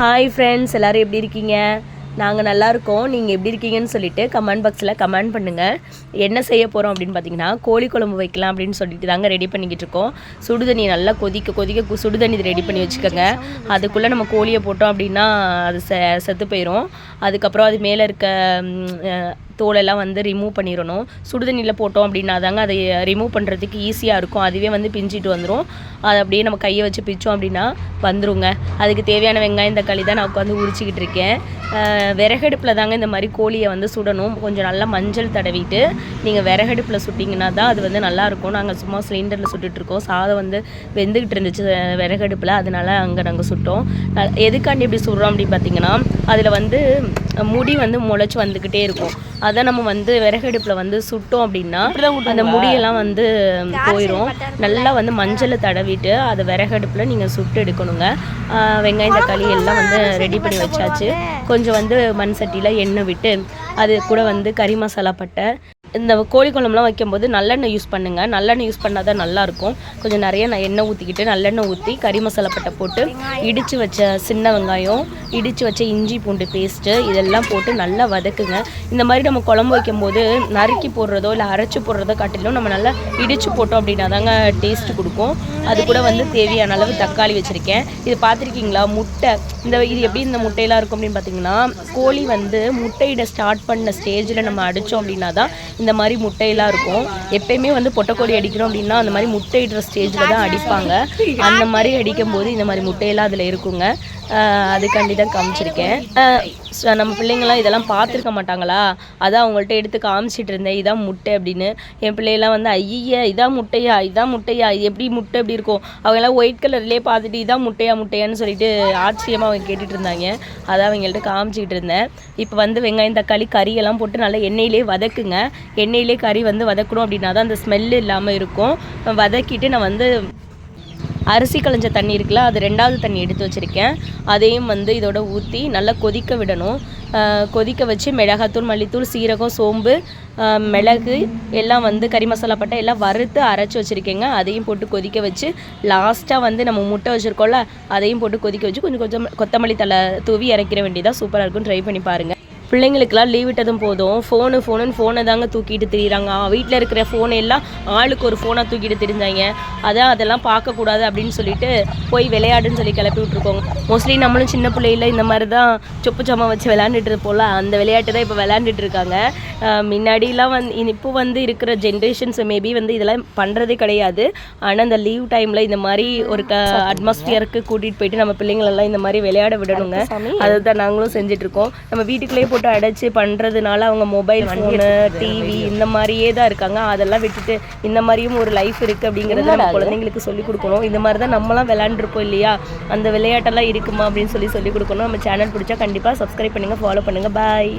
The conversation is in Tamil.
ஹாய் ஃப்ரெண்ட்ஸ் எல்லோரும் எப்படி இருக்கீங்க? நாங்கள் நல்லாயிருக்கோம் நீங்கள் எப்படி இருக்கீங்கன்னு சொல்லிட்டு கமெண்ட் பாக்ஸில் கமெண்ட் பண்ணுங்கள் என்ன செய்ய போகிறோம் அப்படின்னு பார்த்தீங்கன்னா கோழி குழம்பு வைக்கலாம் அப்படின்னு சொல்லிட்டு தாங்க ரெடி பண்ணிக்கிட்டு இருக்கோம். சுடுதண்ணி நல்லா கொதிக்க கொதிக்க சுடுதண்ணி ரெடி பண்ணி வச்சுக்கோங்க. அதுக்குள்ளே நம்ம கோழியை போட்டோம் அப்படின்னா அது செ செத்து போயிடும் அதுக்கப்புறம் அது மேலே இருக்க தோலெல்லாம் வந்து ரிமூவ் பண்ணிடணும். சுடுதண்ணியில் போட்டோம் அப்படின்னா தாங்க அதை ரிமூவ் பண்ணுறதுக்கு ஈஸியாக இருக்கும். அதுவே வந்து பிஞ்சிட்டு வந்துடும் அதை அப்படியே நம்ம கையை வச்சு பிச்சோம் அப்படின்னா வந்துருங்க. அதுக்கு தேவையான வெங்காயம் தக்காளி தான் நான் உட்காந்து உரிச்சிக்கிட்டு இருக்கேன். விறகடுப்பில் தாங்க இந்த மாதிரி கோழியை வந்து சுடணும். கொஞ்சம் நல்லா மஞ்சள் தடவிட்டு நீங்கள் விறகடுப்பில் சுட்டிங்கன்னா தான் அது வந்து நல்லாயிருக்கும் நாங்கள் சும்மா சிலிண்டரில் சுட்டுட்ருக்கோம் சாதம் வந்து வெந்துக்கிட்டு இருந்துச்சு விறகடுப்பில். அதனால அங்கே நாங்கள் சுட்டோம். எதுக்காண்டி இப்படி சுடுறோம் அப்படின்னு பார்த்தீங்கன்னா அதில் வந்து முடி வந்து முளைச்சி வந்துக்கிட்டே இருக்கும். அதை நம்ம வந்து விறகடுப்பில் வந்து சுட்டோம் அப்படின்னா அந்த முடியெல்லாம் வந்து போயிடும் நல்லா வந்து மஞ்சளை தடவிட்டு அதை விறகடுப்பில் நீங்கள் சுட்டு எடுக்கணுங்க. வெங்காயம் தக்காளி எல்லாம் வந்து ரெடி பண்ணி வச்சாச்சு. கொஞ்சம் வந்து மண் சட்டியில் எண்ணெய் விட்டு அது கூட வந்து கறி மசாலா பட்டை. இந்த கோழி குழம்புலாம் வைக்கும்போது நல்லெண்ணெய் யூஸ் பண்ணுங்கள் நல்லெண்ணெய் யூஸ் பண்ணால் தான் நல்லாயிருக்கும் கொஞ்சம் நிறைய நான் எண்ணெய் ஊற்றிக்கிட்டு நல்லெண்ணெய் ஊற்றி கறி மசாலா பட்டை போட்டு இடித்து வச்ச சின்ன வெங்காயம் இடித்து வச்ச இஞ்சி பூண்டு பேஸ்ட்டு இதெல்லாம் போட்டு நல்லா வதக்குங்க. இந்த மாதிரி நம்ம குழம்பு வைக்கும்போது நறுக்கி போடுறதோ இல்லை அரைச்சி போடுறதோ காட்டிலும் நம்ம நல்லா இடித்து போட்டோம் அப்படின்னா தாங்க டேஸ்ட்டு கொடுக்கும். அது கூட வந்து தேவையான அளவு தக்காளி வச்சுருக்கேன். இது பார்த்துருக்கீங்களா? முட்டை. இந்த இது எப்படி இந்த முட்டையெல்லாம் இருக்கும் அப்படின்னு பார்த்தீங்கன்னா கோழி வந்து முட்டையிட ஸ்டார்ட் பண்ண ஸ்டேஜில் நம்ம அடித்தோம் அப்படின்னா தான் இந்த மாதிரி முட்டையெல்லாம் இருக்கும். எப்பயுமே வந்து பொட்டக்கோடி அடிக்கிறோம் அப்படின்னா அந்த மாதிரி முட்டையிடுற ஸ்டேஜில் தான் அடிப்பாங்க. அந்த மாதிரி அடிக்கும்போது இந்த மாதிரி முட்டையெல்லாம் அதில் இருக்குங்க. அதுக்காண்டி தான் காமிச்சிருக்கேன். நம்ம பிள்ளைங்களாம் இதெல்லாம் பார்த்துருக்க மாட்டாங்களா? அதான் அவங்கள்ட்ட எடுத்து காமிச்சிட்டு இருந்தேன் இதான் முட்டை அப்படின்னு. என் பிள்ளையெல்லாம் வந்து ஐய இதான் முட்டையா? இதான் முட்டையா? இது எப்படி முட்டை எப்படி இருக்கும்? அவங்க எல்லாம் ஒயிட் கலர்லேயே பார்த்துட்டு இதான் முட்டையா முட்டையான்னு சொல்லிட்டு ஆச்சரியமாக அவங்க கேட்டுட்டு இருந்தாங்க. அதான் அவங்கள்ட்ட காமிச்சிக்கிட்டு இருந்தேன். இப்போ வந்து வெங்காயம் தக்காளி கறியெல்லாம் போட்டு நல்லா எண்ணெயிலே வதக்குங்க. எண்ணெயிலே கறி வந்து வதக்கணும் அப்படின்னா தான் அந்த ஸ்மெல் இல்லாமல் இருக்கும். வதக்கிட்டு நான் வந்து அரிசி களைஞ்ச தண்ணி இருக்குல்ல அது ரெண்டாவது தண்ணி எடுத்து வச்சுருக்கேன். அதையும் வந்து இதோட ஊற்றி நல்லா கொதிக்க விடணும். கொதிக்க வச்சு மிளகாத்தூள் மல்லித்தூள் சீரகம் சோம்பு மிளகு எல்லாம் வந்து கறி மசாலா பட்டை எல்லாம் வறுத்து அரைச்சி வச்சுருக்கேங்க. அதையும் போட்டு கொதிக்க வச்சு லாஸ்ட்டாக வந்து நம்ம முட்டை வச்சுருக்கோம்ல அதையும் போட்டு கொதிக்க வச்சு கொஞ்சம் கொஞ்சம் கொத்தமல்லி தலை தூவி இறக்கிற வேண்டியதாக சூப்பராக இருக்கும் ட்ரை பண்ணி பாருங்கள் பிள்ளைங்களுக்கெல்லாம் லீவ் விட்டதும் போதும். ஃபோனு ஃபோனுன்னு ஃபோனை தாங்க தூக்கிட்டு திரியிறாங்க. வீட்டில் இருக்கிற ஃபோனை எல்லாம் ஆளுக்கு ஒரு ஃபோனை தூக்கிட்டு திரிஞ்சாங்க. அதான் அதெல்லாம் பார்க்கக்கூடாது அப்படின்னு சொல்லிட்டு போய் விளையாடுன்னு சொல்லி கிளப்பி விட்ருக்கோங்க மோஸ்ட்லி நம்மளும் சின்ன பிள்ளையில இந்த மாதிரி தான் சொப்பு சாமா வச்சு விளையாண்டுட்டு இருப்போம்ல அந்த விளையாட்டு தான் இப்போ விளையாண்டுட்டு இருக்காங்க. முன்னாடிலாம் வந்து இப்போ வந்து இருக்கிற ஜென்ரேஷன்ஸ் மேபி வந்து இதெல்லாம் பண்ணுறதே கிடையாது. ஆனால் இந்த லீவ் டைமில் இந்த மாதிரி ஒரு க அட்மாஸ்பியருக்கு கூட்டிகிட்டு போயிட்டு நம்ம பிள்ளைங்களெல்லாம் இந்த மாதிரி விளையாட விடணுங்க. அதை தான் நாங்களும் செஞ்சுட்டு இருக்கோம். நம்ம வீட்டுக்குள்ளேயே போட்டு அடைச்சி பண்ணுறதுனால அவங்க மொபைல் ஃபோனு டிவி இந்த மாதிரியே தான் இருக்காங்க. அதெல்லாம் விட்டுட்டு இந்த மாதிரியும் ஒரு லைஃப் இருக்குது அப்படிங்கிறத நம்ம குழந்தைங்களுக்கு சொல்லிக் கொடுக்கணும். இந்த மாதிரி தான் நம்மலாம் விளையாண்டுருப்போம் இல்லையா? அந்த விளையாட்டெல்லாம் இருக்குமா அப்படின்னு சொல்லி சொல்லிக் கொடுக்கணும். நம்ம சேனல் பிடிச்சா கண்டிப்பாக சப்ஸ்கிரைப் பண்ணுங்கள் ஃபாலோ பண்ணுங்கள் பாய்